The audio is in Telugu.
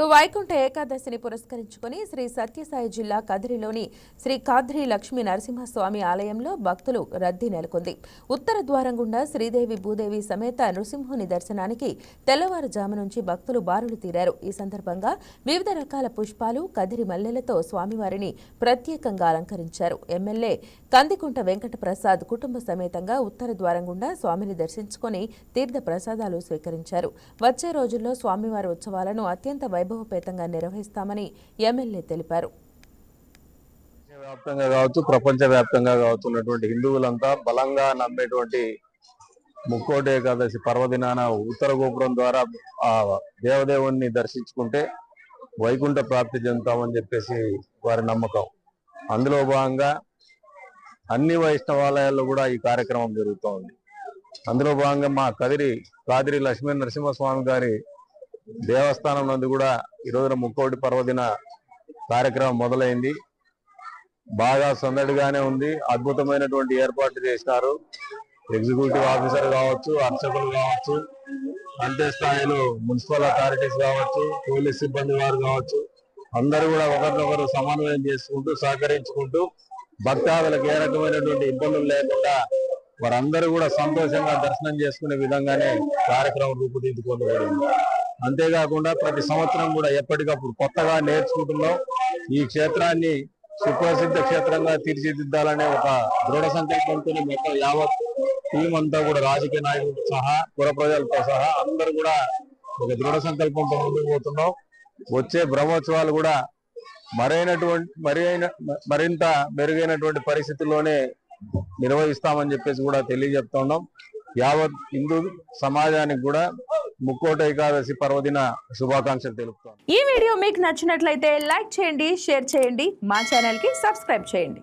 ఇక వైకుంఠ ఏకాదశిని పురస్కరించుకొని శ్రీ సత్యసాయి జిల్లా కదిరిలోని శ్రీ కాద్రి లక్ష్మీ నరసింహస్వామి ఆలయంలో భక్తులు రద్దీ నెలకొంది. ఉత్తర ద్వారం గుండా శ్రీదేవి భూదేవి సమేత నృసింహుని దర్శనానికి తెల్లవారుజాము నుంచి భక్తులు బారులు తీరారు. ఈ సందర్భంగా వివిధ రకాల పుష్పాలు కదిరి మల్లెలతో స్వామివారిని ప్రత్యేకంగా అలంకరించారు. ఎమ్మెల్యే కందికుంట వెంకట ప్రసాద్ కుటుంబ సమేతంగా ఉత్తర ద్వారం గుండా స్వామిని దర్శించుకొని తీర్థ ప్రసాదాలు స్వీకరించారు. వచ్చే రోజుల్లో స్వామివారి ఉత్సవాలను అత్యంత వైభవపేతంగా నిర్వహిస్తామని ఎమ్మెల్యే తెలిపారు. వ్యాప్తంగా కావచ్చు ప్రపంచ వ్యాప్తంగా కావచ్చు ఉన్నటువంటి హిందువులంతా బలంగా నమ్మేటువంటి ముక్కోటి ఏకాదశి పర్వదినాన ఉత్తర గోపురం ద్వారా ఆ దేవదేవుణ్ణి దర్శించుకుంటే వైకుంఠ ప్రాప్తి చెందుతామని చెప్పేసి వారి నమ్మకం. అందులో భాగంగా అన్ని వైష్ణవాలయాల్లో కూడా ఈ కార్యక్రమం జరుగుతోంది. అందులో భాగంగా మా కదిరి కాదిరి లక్ష్మీ నరసింహస్వామి గారి దేవస్థానం నందు కూడా ఈ ముక్కోటి పర్వదిన కార్యక్రమం మొదలైంది. బాగా సందడిగానే ఉంది. అద్భుతమైనటువంటి ఏర్పాట్లు చేసినారు. ఎగ్జిక్యూటివ్ ఆఫీసర్ కావచ్చు అర్చకులు కావచ్చు అంతే స్థాయిలో మున్సిపల్ అథారిటీస్ కావచ్చు పోలీస్ సిబ్బంది వారు కావచ్చు అందరూ కూడా ఒకరినొకరు సమన్వయం చేసుకుంటూ సహకరించుకుంటూ భక్తాదులకు ఏ రకమైనటువంటి ఇబ్బందులు లేకుండా వారందరూ కూడా సంతోషంగా దర్శనం చేసుకునే విధంగానే కార్యక్రమం రూపుదిద్దుకోబడింది. అంతేకాకుండా ప్రతి సంవత్సరం కూడా ఎప్పటికప్పుడు కొత్తగా నేర్చుకుంటున్నాం. ఈ క్షేత్రాన్ని సుప్రసిద్ధ క్షేత్రంగా తీర్చిదిద్దాలనే ఒక దృఢ సంకల్పంతో మొత్తం యావత్ టీం అంతా కూడా రాజకీయ నాయకులతో సహా పుర ప్రజలతో సహా అందరూ కూడా ఒక దృఢ సంకల్పంతో ముందుకు పోతున్నాం. వచ్చే బ్రహ్మోత్సవాలు కూడా మరైనటువంటి మరి అయిన మరింత మెరుగైనటువంటి పరిస్థితుల్లోనే నిర్వహిస్తామని చెప్పేసి కూడా తెలియజెప్తున్నాం యావత్ హిందూ సమాజానికి కూడా ముక్కోట ఏకాదశి పర్వదిన శుభాకాంక్షలు తెలుపుతాను ఈ వీడియో మీకు నచ్చినట్లయితే లైక్ చేయండి షేర్ చేయండి మా ఛానల్కి సబ్స్క్రైబ్ చేయండి.